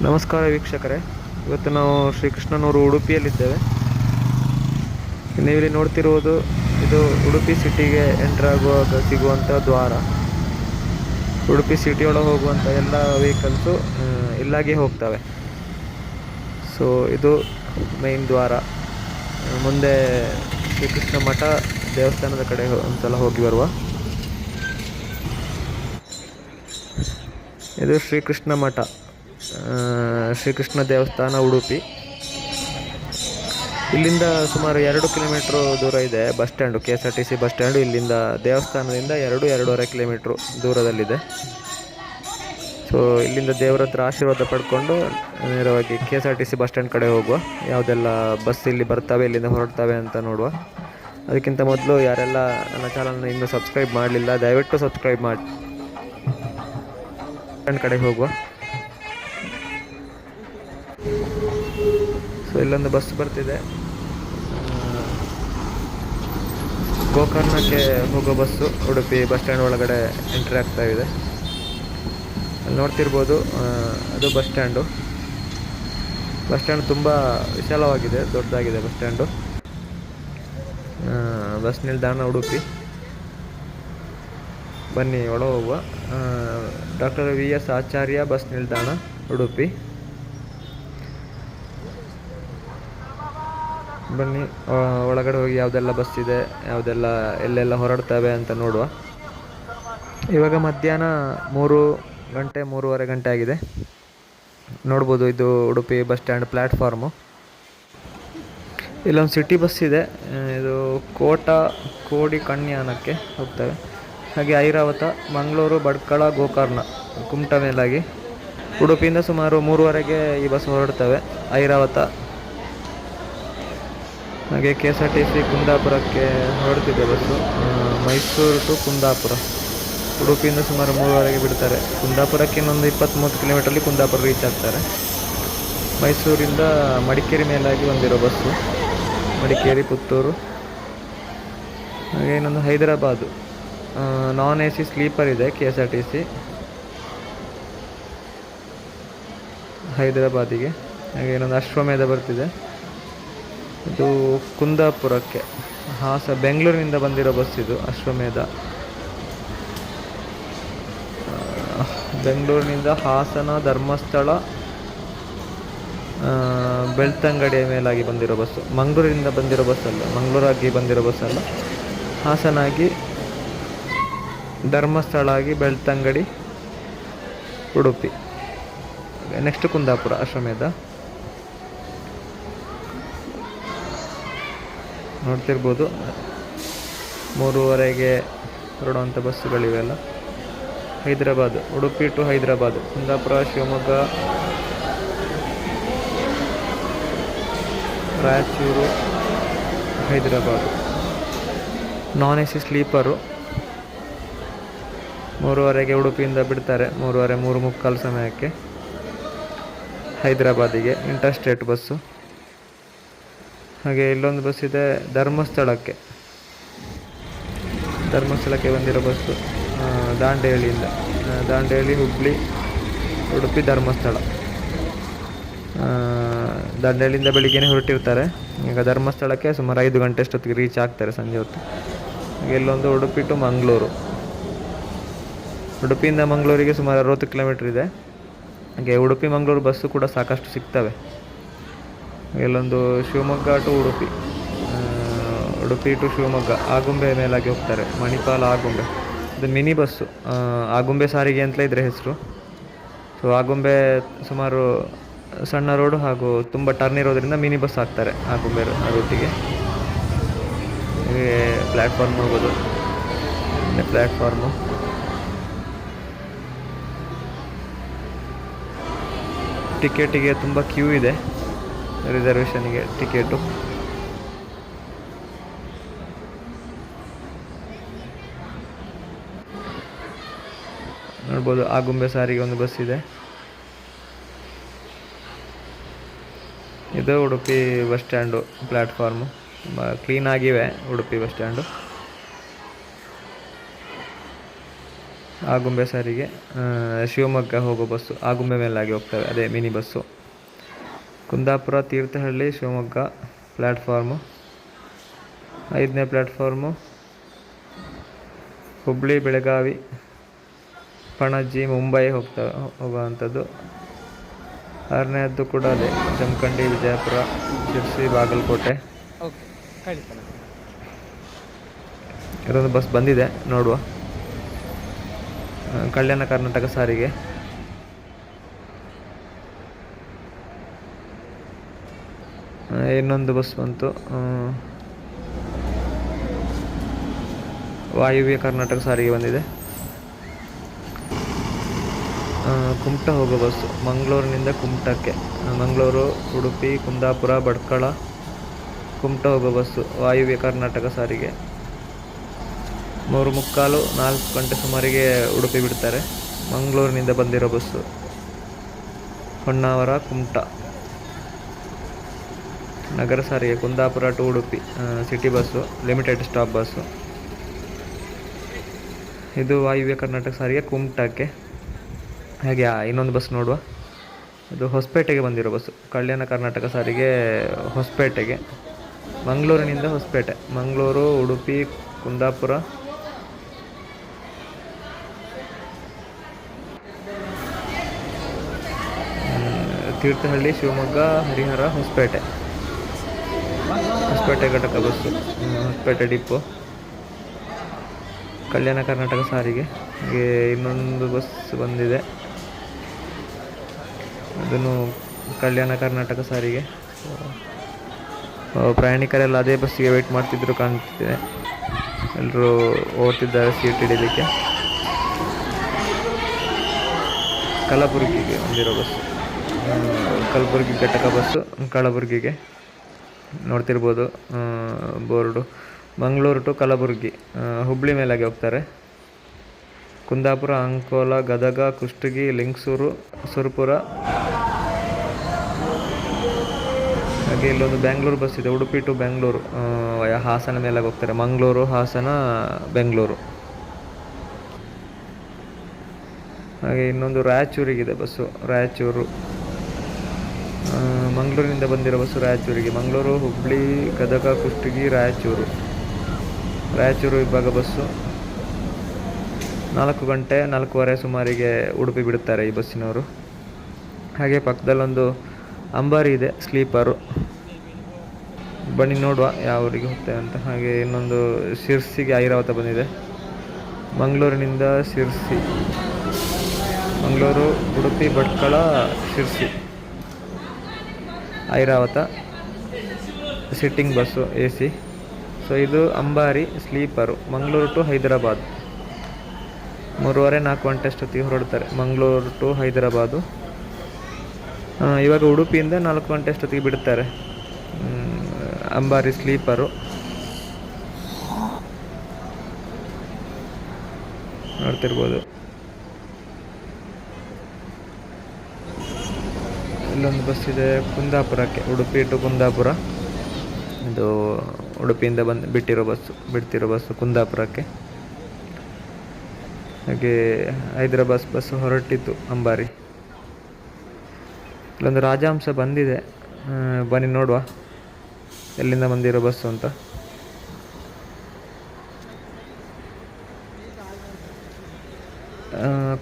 ನಮಸ್ಕಾರ ವೀಕ್ಷಕರೇ. ಇವತ್ತು ನಾವು ಶ್ರೀಕೃಷ್ಣನೂರು ಉಡುಪಿಯಲ್ಲಿದ್ದೇವೆ. ನೀವಿಲ್ಲಿ ನೋಡ್ತಿರುವುದು ಇದು ಉಡುಪಿ ಸಿಟಿಗೆ ಎಂಟರ್ ಆಗುವಾಗ ಸಿಗುವಂಥ ದ್ವಾರ. ಉಡುಪಿ ಸಿಟಿಯೊಳಗೆ ಹೋಗುವಂಥ ಎಲ್ಲ ವೆಹಿಕಲ್ಸು ಇಲ್ಲಾಗಿ ಹೋಗ್ತವೆ. ಸೊ, ಇದು ಮೈನ್ ದ್ವಾರ. ಮುಂದೆ ಶ್ರೀಕೃಷ್ಣ ಮಠ ದೇವಸ್ಥಾನದ ಕಡೆ ಒಂದ್ಸಲ ಹೋಗಿ ಬರುವ. ಇದು ಶ್ರೀಕೃಷ್ಣ ಮಠ. ಶ್ರೀಕೃಷ್ಣ ದೇವಸ್ಥಾನ ಉಡುಪಿ. ಇಲ್ಲಿಂದ ಸುಮಾರು ಎರಡು ಕಿಲೋಮೀಟ್ರ್ ದೂರ ಇದೆ bus stand K S R T C bus stand. ಇಲ್ಲಿಂದ ದೇವಸ್ಥಾನದಿಂದ ಎರಡು, ಎರಡೂವರೆ ಕಿಲೋಮೀಟ್ರು ದೂರದಲ್ಲಿದೆ. ಸೊ ಇಲ್ಲಿಂದ ದೇವರ ಹತ್ರ ಆಶೀರ್ವಾದ ಪಡ್ಕೊಂಡು, ನೇರವಾಗಿ K S R T C bus stand ಕಡೆ ಹೋಗುವ. ಯಾವುದೆಲ್ಲ ಬಸ್ ಇಲ್ಲಿ ಬರ್ತವೆ ಇಲ್ಲಿಂದ ಹೊರಡ್ತವೆ ಅಂತ ನೋಡುವ. ಅದಕ್ಕಿಂತ ಮೊದಲು ಯಾರೆಲ್ಲ ನನ್ನ ಚಾನಲ್ನ ಇನ್ನೂ ಸಬ್ಸ್ಕ್ರೈಬ್ ಮಾಡಲಿಲ್ಲ, ದಯವಿಟ್ಟು ಸಬ್ಸ್ಕ್ರೈಬ್ ಮಾಡಿ. ಕಡೆ ಹೋಗುವ. ಸೊ ಇಲ್ಲೊಂದು ಬಸ್ ಬರ್ತಿದೆ. ಗೋಕರ್ಣಕ್ಕೆ ಹೋಗೋ ಬಸ್ಸು ಉಡುಪಿ ಬಸ್ ಸ್ಟ್ಯಾಂಡ್ ಒಳಗಡೆ ಎಂಟ್ರಿ ಆಗ್ತಾ ಇದೆ. ಅಲ್ಲಿ ನೋಡ್ತಿರ್ಬೋದು ಅದು ಬಸ್ ಸ್ಟ್ಯಾಂಡು ಬಸ್ ಸ್ಟ್ಯಾಂಡ್ ತುಂಬ ವಿಶಾಲವಾಗಿದೆ, ದೊಡ್ಡದಾಗಿದೆ ಬಸ್ ಸ್ಟ್ಯಾಂಡು ಬಸ್ ನಿಲ್ದಾಣ ಉಡುಪಿ. ಬನ್ನಿ ಒಳ ಹೋಗುವ. Doctor V S Acharya bus ನಿಲ್ದಾಣ, ಉಡುಪಿ. ಬನ್ನಿ ಒಳಗಡೆ ಹೋಗಿ ಯಾವುದೆಲ್ಲ ಬಸ್ ಇದೆ, ಯಾವುದೆಲ್ಲ, ಎಲ್ಲೆಲ್ಲ ಹೊರಡ್ತವೆ ಅಂತ ನೋಡುವ. ಇವಾಗ ಮಧ್ಯಾಹ್ನ ಮೂರು ಗಂಟೆ, ಮೂರುವರೆ ಗಂಟೆ ಆಗಿದೆ. ನೋಡ್ಬೋದು ಇದು ಉಡುಪಿ ಬಸ್ ಸ್ಟ್ಯಾಂಡ್ ಪ್ಲ್ಯಾಟ್ಫಾರ್ಮು ಇಲ್ಲೊಂದು ಸಿಟಿ ಬಸ್ ಇದೆ ಇದು ಕೋಟ ಕೋಡಿ ಕಣ್ಯಾನಕ್ಕೆ ಹೋಗ್ತವೆ. ಹಾಗೆ ಐರಾವತ, ಮಂಗಳೂರು, ಬಡ್ಕಳ, ಗೋಕರ್ಣ, ಕುಮಟ ಮೇಲಾಗಿ. ಉಡುಪಿಯಿಂದ ಸುಮಾರು ಮೂರುವರೆಗೆ ಈ ಬಸ್ ಹೊರಡ್ತವೆ, ಐರಾವತ. ಹಾಗೆ K S R T C ಕುಂದಾಪುರಕ್ಕೆ ಹೊರಡ್ತಿದೆ ಬಸ್ಸು. ಮೈಸೂರು ಟು ಕುಂದಾಪುರ. ಉಡುಪಿಯಿಂದ ಸುಮಾರು ಮೂರುವರೆಗೆ ಬಿಡ್ತಾರೆ. ಕುಂದಾಪುರಕ್ಕೆ ಇನ್ನೊಂದು ಇಪ್ಪತ್ತ್ಮೂವತ್ತು ಕಿಲೋಮೀಟ್ರಲ್ಲಿ ಕುಂದಾಪುರ ರೀಚ್ ಆಗ್ತಾರೆ. ಮೈಸೂರಿಂದ ಮಡಿಕೇರಿ ಮೇಲಾಗಿ ಬಂದಿರೋ ಬಸ್ಸು. ಮಡಿಕೇರಿ, ಪುತ್ತೂರು. ಹಾಗೆ ಇನ್ನೊಂದು Hyderabad. Non A C sleeper ಇದೆ K S R T C ಹೈದರಾಬಾದಿಗೆ. ಹಾಗೆ ಇನ್ನೊಂದು ಅಶ್ವಮೇಧ ಬರ್ತಿದೆ. ಇದು ಕುಂದಾಪುರಕ್ಕೆ. ಹಾಸ ಬೆಂಗಳೂರಿನಿಂದ ಬಂದಿರೋ ಬಸ್ ಇದು, ಅಶ್ವಮೇಧ. ಬೆಂಗಳೂರಿನಿಂದ ಹಾಸನ ಧರ್ಮಸ್ಥಳ ಬೆಳ್ತಂಗಡಿಯ ಮೇಲಾಗಿ ಬಂದಿರೋ ಬಸ್ಸು. ಮಂಗಳೂರಿಂದ ಬಂದಿರೋ ಬಸ್ ಅಲ್ಲ, ಮಂಗಳೂರಾಗಿ ಬಂದಿರೋ ಬಸ್ ಅಲ್ಲ. ಹಾಸನಾಗಿ ಧರ್ಮಸ್ಥಳ ಆಗಿ ಬೆಳ್ತಂಗಡಿ, ಉಡುಪಿ. ನೆಕ್ಸ್ಟ್ ಕುಂದಾಪುರ, ಅಶ್ವಮೇಧ. ನೋಡ್ತಿರ್ಬೋದು. ಮೂರುವರೆಗೆ ಹೊರಡುವಂಥ ಬಸ್ಸುಗಳಿವೆಲ್ಲ. Hyderabad, Udupi to Hyderabad Kundapura Shivamogga, Raichur, Hyderabad. Non A C sleeper ಮೂರುವರೆಗೆ ಉಡುಪಿಯಿಂದ ಬಿಡ್ತಾರೆ. ಮೂರುವರೆ ಮೂರು ಮುಕ್ಕಾಲು ಸಮಯಕ್ಕೆ ಹೈದರಾಬಾದಿಗೆ ಇಂಟರ್ಸ್ಟೇಟ್ ಬಸ್ಸು. ಹಾಗೆ ಇಲ್ಲೊಂದು ಬಸ್ ಇದೆ ಧರ್ಮಸ್ಥಳಕ್ಕೆ. ಧರ್ಮಸ್ಥಳಕ್ಕೆ ಬಂದಿರೋ ಬಸ್ಸು ದಾಂಡೇಳಿಯಿಂದ. ದಾಂಡೇಲಿಯಿಂದ ಹುಬ್ಬಳ್ಳಿ ಉಡುಪಿ ಧರ್ಮಸ್ಥಳ. ಆ, ದಾಂಡೇಲಿಯಿಂದ ಬೆಳಿಗ್ಗೆನೇ ಹೊರಟಿರ್ತಾರೆ. ಈಗ ಧರ್ಮಸ್ಥಳಕ್ಕೆ ಸುಮಾರು ಐದು ಗಂಟೆ ಅಷ್ಟೊತ್ತಿಗೆ ರೀಚ್ ಆಗ್ತಾರೆ ಸಂಜೆ ಹೊತ್ತು. ಇಲ್ಲೊಂದು ಉಡುಪಿ ಟು ಮಂಗಳೂರು. ಉಡುಪಿಯಿಂದ ಮಂಗಳೂರಿಗೆ ಸುಮಾರು ಅರವತ್ತು ಕಿಲೋಮೀಟ್ರ್ ಇದೆ. ಹಾಗೆ ಉಡುಪಿ ಮಂಗಳೂರು ಬಸ್ಸು ಕೂಡ ಸಾಕಷ್ಟು ಸಿಗ್ತವೆ. ಇಲ್ಲೊಂದು ಶಿವಮೊಗ್ಗ ಟು ಉಡುಪಿ. ಉಡುಪಿ ಟು ಶಿವಮೊಗ್ಗ, ಆಗುಂಬೆ ಮೇಲಾಗಿ ಹೋಗ್ತಾರೆ, ಮಣಿಪಾಲ್ ಆಗುಂಬೆ. ಅದು ಮಿನಿ ಬಸ್ಸು. ಆಗುಂಬೆ ಸಾರಿಗೆ ಅಂತಲೇ ಇದ್ರೆ ಹೆಸರು. ಸೊ ಆಗುಂಬೆ ಸುಮಾರು ಸಣ್ಣ ರೋಡು ಹಾಗೂ ತುಂಬ ಟರ್ನ್ ಇರೋದ್ರಿಂದ ಮಿನಿ ಬಸ್ ಹಾಕ್ತಾರೆ ಆಗುಂಬೆ ರೂಟಿಗೆ ಪ್ಲ್ಯಾಟ್ಫಾರ್ಮ್ ಹೋಗೋದು ಪ್ಲ್ಯಾಟ್ಫಾರ್ಮು ಟಿಕೆಟಿಗೆ ತುಂಬ ಕ್ಯೂ ಇದೆ. ರಿಸರ್ವೇಷನ್ಗೆ ಟಿಕೆಟು. ನೋಡ್ಬೋದು ಆಗುಂಬೆ ಸಾರಿಗೆ ಒಂದು ಬಸ್ ಇದೆ. ಇದು ಉಡುಪಿ ಬಸ್ ಸ್ಟ್ಯಾಂಡು ಪ್ಲ್ಯಾಟ್ಫಾರ್ಮು ತುಂಬ ಕ್ಲೀನ್ ಆಗಿವೆ ಉಡುಪಿ ಬಸ್ ಸ್ಟ್ಯಾಂಡು. ಆಗುಂಬೆ ಸಾರಿಗೆ ಶಿವಮೊಗ್ಗ ಹೋಗೋ ಬಸ್ಸು ಆಗುಂಬೆ ಮೇಲಾಗಿ ಹೋಗ್ತವೆ, ಅದೇ mini bus Kundapura Thirthahalli Shivamogga platform ಐದನೇ ಪ್ಲ್ಯಾಟ್ಫಾರ್ಮು ಹುಬ್ಬಳ್ಳಿ ಬೆಳಗಾವಿ ಪಣಜಿ ಮುಂಬೈ ಹೋಗ್ತಾ ಹೋಗುವಂಥದ್ದು. ಆರನೇದ್ದು ಕೂಡ ಅದೇ ಜಮಖಂಡಿ ವಿಜಯಪುರ ಶಿರ್ಸಿ ಬಾಗಲಕೋಟೆ. ಇದೊಂದು ಬಸ್ ಬಂದಿದೆ ನೋಡುವ. ಕಲ್ಯಾಣ ಕರ್ನಾಟಕ ಸಾರಿಗೆ. ಇನ್ನೊಂದು ಬಸ್ ಬಂತು. ವಾಯುವ್ಯ ಕರ್ನಾಟಕ ಸಾರಿಗೆ ಬಂದಿದೆ. ಕುಮಟ ಹೋಗೋ ಬಸ್ಸು ಮಂಗಳೂರಿನಿಂದ ಕುಮಟಕ್ಕೆ. ಮಂಗಳೂರು, ಉಡುಪಿ, ಕುಂದಾಪುರ, ಭಟ್ಕಳ, ಕುಮಟ ಹೋಗೋ ಬಸ್ಸು ವಾಯುವ್ಯ ಕರ್ನಾಟಕ ಸಾರಿಗೆ. ಮೂರು ಮುಕ್ಕಾಲು ನಾಲ್ಕು ಗಂಟೆ ಸುಮಾರಿಗೆ ಉಡುಪಿ ಬಿಡ್ತಾರೆ. ಮಂಗಳೂರಿನಿಂದ ಬಂದಿರೋ ಬಸ್ಸು. ಹೊನ್ನಾವರ, ಕುಮಟ. ನಗರ ಸಾರಿಗೆ, Kundapura to Udupi city bus limited stop bus ಇದು ವಾಯುವ್ಯ ಕರ್ನಾಟಕ ಸಾರಿಗೆ ಕುಮಟಕ್ಕೆ. ಹಾಗೆ ಇನ್ನೊಂದು ಬಸ್ ನೋಡುವ. ಅದು ಹೊಸಪೇಟೆಗೆ ಬಂದಿರೋ ಬಸ್ಸು ಕಲ್ಯಾಣ ಕರ್ನಾಟಕ ಸಾರಿಗೆ ಹೊಸಪೇಟೆಗೆ. ಮಂಗಳೂರಿನಿಂದ ಹೊಸಪೇಟೆ. ಮಂಗಳೂರು, ಉಡುಪಿ, ಕುಂದಾಪುರ. ತೀರ್ಥಹಳ್ಳಿ, ಶಿವಮೊಗ್ಗ, ಹರಿಹರ, ಹೊಸಪೇಟೆ. ಹೊಸಪೇಟೆ ಘಟಕ ಬಸ್ಸು ಹೊಸಪೇಟೆ ಡಿಪೋ ಕಲ್ಯಾಣ ಕರ್ನಾಟಕ ಸಾರಿಗೆ. ಹಾಗೆ ಇನ್ನೊಂದು ಬಸ್ ಬಂದಿದೆ. ಅದನ್ನು ಕಲ್ಯಾಣ ಕರ್ನಾಟಕ ಸಾರಿಗೆ. ಪ್ರಯಾಣಿಕರೆಲ್ಲ ಅದೇ ಬಸ್ಸಿಗೆ ವೆಯ್ಟ್ ಮಾಡ್ತಿದ್ರು ಕಾಣ್ತಿದೆ. ಎಲ್ಲರೂ ಓಡ್ತಿದ್ದಾರೆ ಸೀಟ್ ಹಿಡಿಯಲಿಕ್ಕೆ ಕಲಬುರಗಿಗೆ ಬಂದಿರೋ ಬಸ್ಸು ಕಲಬುರಗಿ ಘಟಕ ಬಸ್ಸು ಕಲಬುರಗಿಗೆ. ನೋಡ್ತಿರ್ಬೋದು ಬೋರ್ಡು. ಮಂಗಳೂರು ಟು ಕಲಬುರಗಿ ಹುಬ್ಳಿ ಮೇಲಾಗಿ ಹೋಗ್ತಾರೆ. ಕುಂದಾಪುರ, ಅಂಕೋಲ, ಗದಗ, ಕುಷ್ಟಗಿ, ಲಿಂಗಸೂರು, ಸುರಪುರ. ಹಾಗೆ ಇಲ್ಲೊಂದು ಬ್ಯಾಂಗ್ಳೂರು ಬಸ್ ಇದೆ, ಉಡುಪಿ ಟು ಬೆಂಗಳೂರು ಹಾಸನ ಮೇಲಾಗಿ ಹೋಗ್ತಾರೆ. ಮಂಗಳೂರು, ಹಾಸನ, ಬೆಂಗಳೂರು. ಹಾಗೆ ಇನ್ನೊಂದು ರಾಯಚೂರಿಗಿದೆ ಬಸ್ಸು, ರಾಯಚೂರು. ಮಂಗಳೂರಿನಿಂದ ಬಂದಿರೋ ಬಸ್ಸು ರಾಯಚೂರಿಗೆ ಮಂಗಳೂರು ಹುಬ್ಬಳ್ಳಿ ಗದಗ, ಕುಷ್ಟಗಿ, ರಾಯಚೂರು. ರಾಯಚೂರು ವಿಭಾಗ ಬಸ್ಸು. ನಾಲ್ಕು ಗಂಟೆ, ನಾಲ್ಕೂವರೆ ಸುಮಾರಿಗೆ ಉಡುಪಿ ಬಿಡುತ್ತಾರೆ ಈ ಬಸ್ಸಿನವರು. ಹಾಗೆ ಪಕ್ಕದಲ್ಲೊಂದು ಅಂಬಾರಿ ಇದೆ, ಸ್ಲೀಪರು. ಬನ್ನಿ ನೋಡುವ ಯಾವ ಊರಿಗೆ ಹೋಗ್ತೇವೆ ಅಂತ. ಹಾಗೆ ಇನ್ನೊಂದು ಶಿರ್ಸಿಗೆ ಐರಾವತ ಬಂದಿದೆ. ಮಂಗಳೂರಿನಿಂದ Sirsi. Mangaluru, Udupi, Bhatkal, Sirsi. Airavat sitting bus A C so ಇದು ಅಂಬಾರಿ ಸ್ಲೀಪರು ಮಂಗಳೂರು ಟು ಹೈದರಾಬಾದ್. ಮೂರುವರೆ, ನಾಲ್ಕು ಗಂಟೆ ಅಷ್ಟೊತ್ತಿಗೆ ಹೊರಡ್ತಾರೆ, ಮಂಗಳೂರು ಟು ಹೈದರಾಬಾದು. ಇವಾಗ ಉಡುಪಿಯಿಂದ ನಾಲ್ಕು ಗಂಟೆ ಅಷ್ಟೊತ್ತಿಗೆ ಬಿಡ್ತಾರೆ. ಅಂಬಾರಿ ಸ್ಲೀಪರು ನೋಡ್ತಿರ್ಬೋದು. ಇಲ್ಲೊಂದು ಬಸ್ ಇದೆ ಕುಂದಾಪುರಕ್ಕೆ, ಉಡುಪಿ ಟು ಕುಂದಾಪುರ. ಇದು ಉಡುಪಿಯಿಂದ ಬಂದು ಬಿಟ್ಟಿರೋ ಬಸ್ಸು ಬಿಡ್ತಿರೋ ಬಸ್ಸು ಕುಂದಾಪುರಕ್ಕೆ. ಹಾಗೆ ಹೈದರಾಬಾದ್ ಬಸ್ಸು ಹೊರಟಿತ್ತು ಅಂಬಾರಿ. ಇಲ್ಲೊಂದು ರಾಜಹಂಸ ಬಂದಿದೆ. ಬನ್ನಿ ನೋಡುವ ಎಲ್ಲಿಂದ ಬಂದಿರೋ ಬಸ್ಸು ಅಂತ.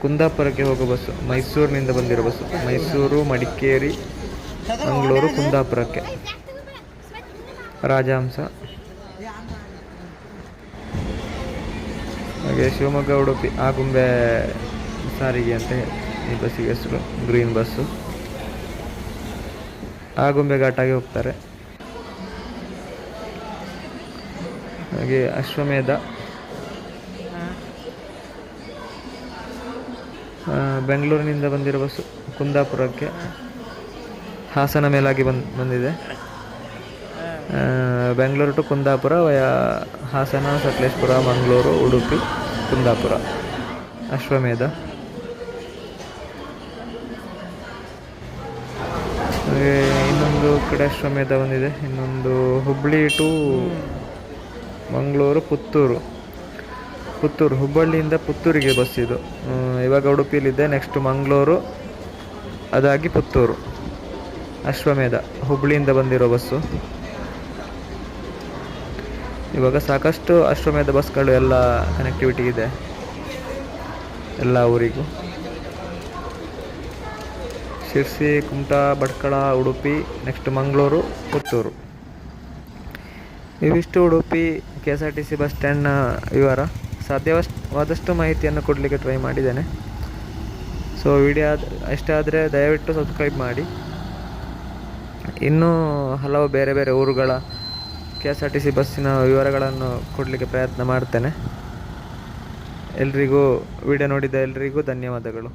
ಕುಂದಾಪುರಕ್ಕೆ ಹೋಗೋ ಬಸ್ಸು ಮೈಸೂರಿನಿಂದ ಬಂದಿರೋ ಬಸ್ಸು ಮೈಸೂರು, ಮಡಿಕೇರಿ, ಮಂಗಳೂರು, ಕುಂದಾಪುರಕ್ಕೆ. ರಾಜಹಂಸ. ಹಾಗೆ ಶಿವಮೊಗ್ಗ, ಉಡುಪಿ ಆಗುಂಬೆ ಸಾರಿಗೆ ಅಂತ ಈ ಬಸ್ಸಿಗೆ ಹೆಸರು, ಗ್ರೀನ್ ಬಸ್ಸು. ಆಗುಂಬೆ ಘಾಟಾಗಿ ಹೋಗ್ತಾರೆ. ಹಾಗೆ ಅಶ್ವಮೇಧ. ಬೆಂಗಳೂರಿನಿಂದ ಬಂದಿರುವ ಬಸ್ಸು ಕುಂದಾಪುರಕ್ಕೆ ಹಾಸನ ಮೇಲಾಗಿ ಬಂದ್ ಬಂದಿದೆ. Bengaluru to Kundapura via Hassan Sakleshpur Mangaluru Udupi Kundapura Ashwamedha. ಹಾಗೆ ಇನ್ನೊಂದು ಕಡೆ ಅಶ್ವಮೇಧ ಬಂದಿದೆ. ಇನ್ನೊಂದು ಹುಬ್ಳಿ ಟು ಮಂಗಳೂರು ಪುತ್ತೂರು. ಪುತ್ತೂರು, ಹುಬ್ಬಳ್ಳಿಯಿಂದ ಪುತ್ತೂರಿಗೆ ಬಸ್ ಇದು. ಇವಾಗ ಉಡುಪಿಯಲ್ಲಿದೆ ನೆಕ್ಸ್ಟ್ ಮಂಗಳೂರು, ಅದಾಗಿ ಪುತ್ತೂರು. ಅಶ್ವಮೇಧ, ಹುಬ್ಬಳ್ಳಿಯಿಂದ ಬಂದಿರೋ ಬಸ್ಸು ಇವಾಗ ಸಾಕಷ್ಟು ಅಶ್ವಮೇಧ ಬಸ್ಗಳು ಎಲ್ಲ ಕನೆಕ್ಟಿವಿಟಿ ಇದೆ, ಎಲ್ಲ ಊರಿಗೂ. ಶಿರ್ಸಿ, ಕುಮಟಾ, ಭಟ್ಕಳ, ಉಡುಪಿ ನೆಕ್ಸ್ಟ್ ಮಂಗಳೂರು, ಪುತ್ತೂರು. ಇವಿಷ್ಟು Udupi K S R T C bus ಸ್ಟ್ಯಾಂಡ್ನ ವಿವರ. ಸಾಧ್ಯವಾದಷ್ಟು ಮಾಹಿತಿಯನ್ನು ಕೊಡಲಿಕ್ಕೆ ಟ್ರೈ ಮಾಡಿದ್ದೇನೆ. ಸೊ ವಿಡಿಯೋ ಇಷ್ಟ ಆದರೆ ದಯವಿಟ್ಟು ಸಬ್ಸ್ಕ್ರೈಬ್ ಮಾಡಿ. ಇನ್ನೂ ಹಲವು ಬೇರೆ ಬೇರೆ ಊರುಗಳ K S R T C ಬಸ್ಸಿನ ವಿವರಗಳನ್ನು ಕೊಡಲಿಕ್ಕೆ ಪ್ರಯತ್ನ ಮಾಡ್ತೇನೆ. ಎಲ್ರಿಗೂ ವಿಡಿಯೋ ನೋಡಿದ ಎಲ್ರಿಗೂ ಧನ್ಯವಾದಗಳು.